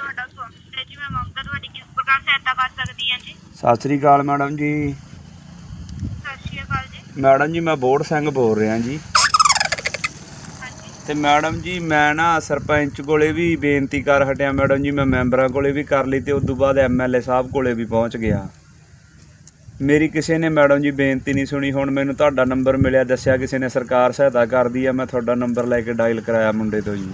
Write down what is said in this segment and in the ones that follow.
ਤੁਹਾਡਾ ਸਵਾਗਤ ਹੈ ਜੀ। ਮੈਂ ਮਮਤਾ ਤੁਹਾਡੀ ਕਿਸ ਪ੍ਰਕਾਰ ਸਹਾਇਤਾ ਕਰ ਸਕਦੀ ਹਾਂ ਜੀ? ਸਤਿ ਸ੍ਰੀ ਅਕਾਲ ਮੈਡਮ ਜੀ। ਸਤਿ ਸ਼੍ਰੀ ਅਕਾਲ ਜੀ। ਮੈਡਮ ਜੀ ਮੈਂ ਬੋੜ ਸਿੰਘ ਬੋਲ ਰਿਹਾ ਜੀ। ਤੇ ਮੈਡਮ ਜੀ ਮੈਂ ਨਾ ਸਰਪੰਚ ਕੋਲੇ ਵੀ ਬੇਨਤੀ ਕਰ ਹਟਿਆ ਮੈਡਮ ਜੀ ਮੈਂ ਮੈਂਬਰਾਂ ਕੋਲੇ ਵੀ ਕਰ ਲਈ ਤੇ ਉਸ ਤੋਂ ਬਾਅਦ ਐਮਐਲਏ ਸਾਹਿਬ ਕੋਲੇ ਵੀ ਪਹੁੰਚ ਗਿਆ। ਮੇਰੀ ਕਿਸੇ ਨੇ ਮੈਡਮ ਜੀ ਬੇਨਤੀ ਨਹੀਂ ਸੁਣੀ ਹੁਣ ਮੈਨੂੰ ਤੁਹਾਡਾ ਨੰਬਰ ਮਿਲਿਆ ਦੱਸਿਆ ਕਿਸੇ ਨੇ ਸਰਕਾਰ ਸਹਾਇਤਾ ਕਰਦੀ ਆ ਮੈਂ ਤੁਹਾਡਾ ਨੰਬਰ ਲੈ ਕੇ ਡਾਇਲ ਕਰਾਇਆ ਮੁੰਡੇ ਤੋਂ ਜੀ।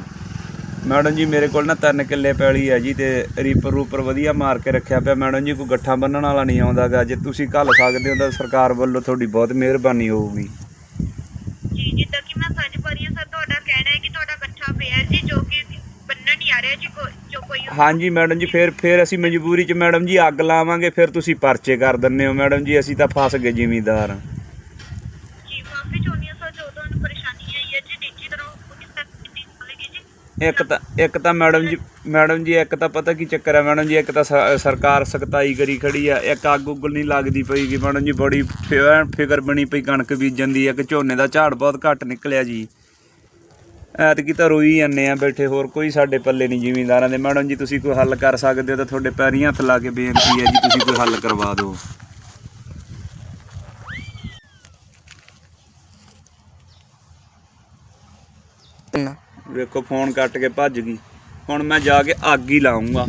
ਮੈਡਮ ਜੀ ਮੇਰੇ ਕੋਲ ਨਾ ਤਿੰਨ ਕਿੱਲੇ ਪੈਲੀ ਹੈ ਜੀ ਤੇ ਰੀਪਰ ਰੂਪਰ ਵਧੀਆ ਮਾਰ ਕੇ ਰੱਖਿਆ ਪਿਆ। ਮੈਡਮ ਜੀ ਕੋਈ ਗੱਠਾਂ ਬੰਨਣ ਵਾਲਾ ਨਹੀਂ ਆਉਂਦਾਗਾ ਜੇ ਤੁਸੀਂ ਘੱਲ ਸਕਦੇ ਹੋ ਤਾਂ ਸਰਕਾਰ ਵੱਲੋਂ ਤੁਹਾਡੀ ਬਹੁਤ ਮਿਹਰਬਾਨੀ ਹੋਊਗੀ। ਜੀ ਜਿੱਦਾਂ ਕਿ ਮੈਂ ਸਮਝ ਪਾ ਰਹੀ ਹਾਂ ਸਰ ਤੁਹਾਡਾ ਕਹਿਣਾ ਹੈ ਕਿ ਤੁਹਾਡਾ ਇਕੱਠਾ ਪਿਆ ਹੈ ਜੀ ਜੋ ਕਿ ਬੰਨਣ ਨਹੀਂ ਆ ਰਿਹਾ ਜੀ ਕੋਈ ਜੋ ਕੋਈ ਹਾਂਜੀ ਮੈਡਮ ਜੀ ਫਿਰ ਫਿਰ ਅਸੀਂ ਮਜਬੂਰੀ 'ਚ ਮੈਡਮ ਜੀ ਅੱਗ ਲਾਵਾਂਗੇ ਫਿਰ ਤੁਸੀਂ ਪਰਚੇ ਕਰ ਦਿੰਦੇ ਹੋ। ਮੈਡਮ ਜੀ ਅਸੀਂ ਤਾਂ ਫਸ ਗਏ ਜ਼ਿਮੀਂਦਾਰ। ਜੀ ਮਾਫੀ ਚਾਹੁੰਦੀ ਹਾਂ ਸਰ ਜੋ ਤੁਹਾਨੂੰ ਪਰੇਸ਼ਾਨੀ ਆਈ ਹੈ ਜੀ ਨਿੱਜੀ ਤਰ੍ਹਾਂ ਇੱਕ ਤਾਂ ਇੱਕ ਤਾਂ ਮੈਡਮ ਜੀ ਮੈਡਮ ਜੀ, ਇੱਕ ਤਾਂ ਪਤਾ ਕੀ ਚੱਕਰ ਹੈ ਮੈਡਮ ਜੀ, ਇੱਕ ਤਾਂ ਸ- ਸਰਕਾਰ ਸਖਤਾਈ ਕਰੀ ਖੜੀ ਆ, ਇੱਕ ਅੱਗ ਉੱਗਲ ਨਹੀਂ ਲੱਗਦੀ ਪਈ ਪਈਗੀ ਮੈਡਮ ਜੀ ਬੜੀ ਫਿ- ਫਿਕਰ ਬਣੀ ਪਈ ਕਣਕ ਬੀਜਣ ਦੀ, ਇੱਕ ਝੋਨੇ ਦਾ ਝਾੜ ਬਹੁਤ ਘੱਟ ਨਿਕਲਿਆ ਜੀ। ਐਤਕੀ ਤਾਂ ਰੋਈ ਜਾਂਦੇ ਆ ਬੈਠੇ, ਹੋਰ ਕੋਈ ਸਾਡੇ ਪੱਲੇ ਨਹੀਂ ਜ਼ਿਮੀਂਦਾਰਾਂ ਦੇ। ਮੈਡਮ ਜੀ, ਤੁਸੀਂ ਕੋਈ ਹੱਲ ਕਰ ਸਕਦੇ ਹੋ ਤਾਂ ਤੁਹਾਡੇ ਪੈਰੀਂ ਹੱਥ ਲਾ ਕੇ ਬੇਨਤੀ ਹੈ ਜੀ, ਤੁਸੀਂ ਕੋਈ ਹੱਲ ਕਰਵਾ ਦਿਓ। ਵੇਖੋ ਫੋਨ ਕੱਟ ਕੇ ਭੱਜ ਗਈ। ਹੁਣ ਮੈਂ ਜਾ ਕੇ ਅੱਗ ਹੀ ਲਾਉਂਗਾ